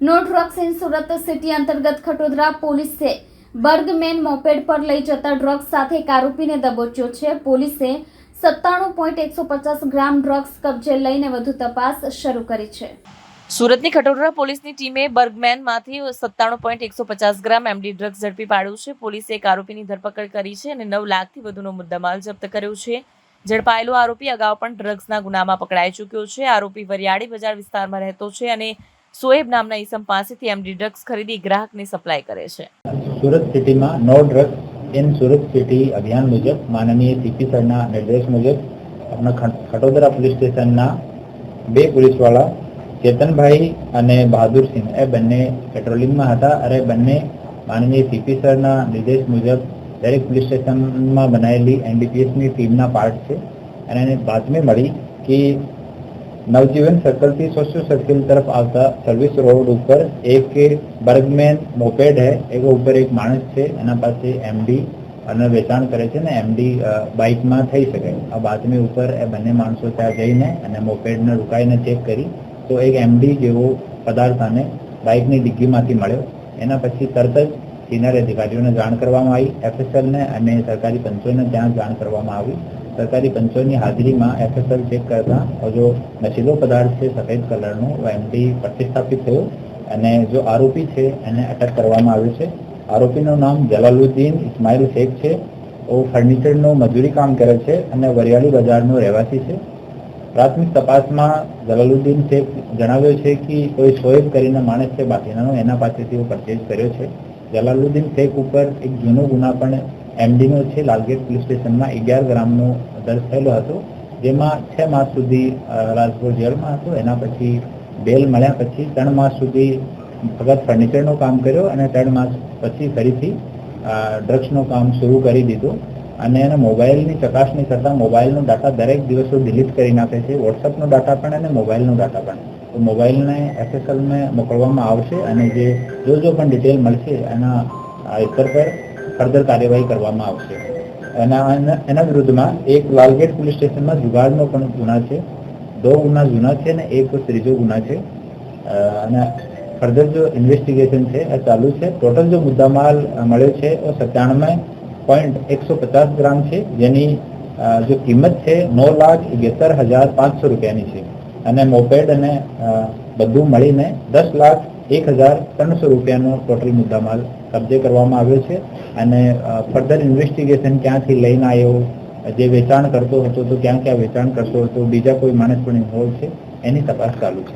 નો drugs Surat city અંતર્ગત ખટોદરા પોલીસે Burgman moped પર લઈ જતા ડ્રગ્સ સાથે એક આરોપીને દબોચ્યો છે. પોલીસે સત્તાણું પોઈન્ટ એકસો પચાસ ગ્રામ ડ્રગ્સ કબજે લઈને વધુ તપાસ શરૂ કરી છે. સુરતની ખટોદરા પોલીસની ટીમે બર્ગમેનમાંથી સત્તાણું પોઈન્ટ એકસો પચાસ ગ્રામ એમડી ડ્રગ્સ ઝડપી પાડ્યું છે. પોલીસે એક આરોપીની ધરપકડ કરી છે અને નવ લાખથી વધુનો મુદ્દામાલ જપ્ત કર્યો છે. ઝડપાયેલો આરોપી અગાઉ પણ ડ્રગ્સના ગુનામાં પકડાઈ ચૂક્યો છે. આરોપી વરિયાળી બજાર વિસ્તારમાં રહેતો છે અને સોએબ નામના ઈસમ પાસેથી એમડી ડ્રગ્સ ખરીદી ગ્રાહકને સપ્લાય કરે છે. સુરત સિટીમાં no drugs in Surat city અભિયાન મુજબ, માનનીય સીપી સરના નિર્દેશ મુજબ, આપણા ખટોદરા પોલીસ સ્ટેશનના બે પોલીસવાળા ચેતનભાઈ અને બહાદુરસિંહ એ બંને પેટ્રોલિંગમાં હતા અને બંને માનનીય સીપી સરના નિર્દેશ મુજબ દરેક પોલીસ સ્ટેશનમાં બનાવેલી એનડીપીએસની ટીમના પાર્ટ છે. અને એને બાતમી મળી કે નવજીવન સર્કલથી સ્વચ્છ સર્કલ તરફ આવતા સર્વિસ રોડ ઉપર એક બર્ગમેન મોપેડ હે, એવો ઉપર એક માણસ છે, એના પાસે એમડી અને વેચાણ કરે છે ને એમડી બાઇકમાં થઈ શકે. આ બાતમી ઉપર એ બંને માણસો ત્યાં જઈને અને મોપેડને રોકાઈને ચેક કરી. તો એક એમડી જેવો પદાર્થ આને બાઇકની ડિગ્ગીમાંથી મળ્યો. એના પછી તરત જ સિનિયર અધિકારીઓને જાણ કરવામાં આવી એફએસએલને અને સરકારી પંચોને ત્યાં જાણ કરવામાં આવી. સરકારી પંચોની હાજરીમાં એફએસએલ ચેક કરતા જો નશીલો પદાર્થ છે, સફેદ કલરનો એમડી પ્રતિસ્થાપિત થયો. અને જો આરોપી છે, એને અટક કરવામાં આવ્યો છે. આરોપીનું નામ જલાલુદ્દીન ઇસ્માઇલ શેખ છે. ઓ ફર્નિચરનું મજૂરી કામ કરે છે અને વરિયાળી બજારનો રહેવાસી છે. પ્રાથમિક તપાસમાં જલાલુદ્દીન શેખ જણાવ્યો છે કે કોઈ શોએબ કરીને માણસ છે, બાકીનાનો એના પાસેથી પરચેઝ કર્યો છે. જલાલુદ્દીન શેખ ઉપર એક જૂનો ગુના પણ એમડીનો છે, લાલગેટ પોલીસ સ્ટેશનમાં અગિયાર ગ્રામનો દર્જ થયેલો હતો. જેમાં છ માસ સુધી રાજકોટ જેલમાં હતો. એના પછી બેલ મળ્યા પછી ત્રણ માસ સુધી ફક્ત ફર્નિચરનું કામ કર્યો અને ત્રણ માસ પછી ફરીથી ડ્રગ્સનું કામ શરૂ કરી દીધું. અને એને મોબાઈલની ચકાસણી કરતાં મોબાઈલનો ડાટા દરેક દિવસો ડિલીટ કરી નાખે છે. વોટ્સઅપનો ડાટા પણ અને મોબાઈલનો ડાટા પણ. તો મોબાઈલને એફએસએલને મોકલવામાં આવશે અને જે જો જો પણ ડિટેલ મળશે એના ઉપર પર ફર્ધર કાર્યવાહી કરવામાં આવશે. એના એના- વિરુદ્ધમાં એક લાલગેટ પોલીસ સ્ટેશનમાં જુગાડનો પણ ગુના છે. દો ગુના જૂના છે અને એક ત્રીજો ગુના છે. અને ફર્ધર જો ઇન્વેસ્ટિગેશન છે, એ ચાલુ છે. ટોટલ જો મુદ્દામાલ મળ્યો છે, એ સત્યાણમે પોઈન્ટ એકસો પચાસ ગ્રામ છે. જેની જો કિંમત છે નવ લાખ અગિયાર હજાર પાંચસો રૂપિયાની છે. અને મોપેડ અને બધું મળીને દસ લાખ એક હજાર ત્રણસો રૂપિયાનો ટોટલ મુદ્દામાલ કબજે કરવામાં આવ્યો છે અને ફર્ધર ઇન્વેસ્ટિગેશન ક્યાંથી લઈને આવ્યો, જે વેચાણ કરતો હતો તો ક્યાં ક્યાં વેચાણ કરતો હતો, બીજા કોઈ માણસ પણ ઇન્વોલ્વ છે, એની તપાસ ચાલુ છે.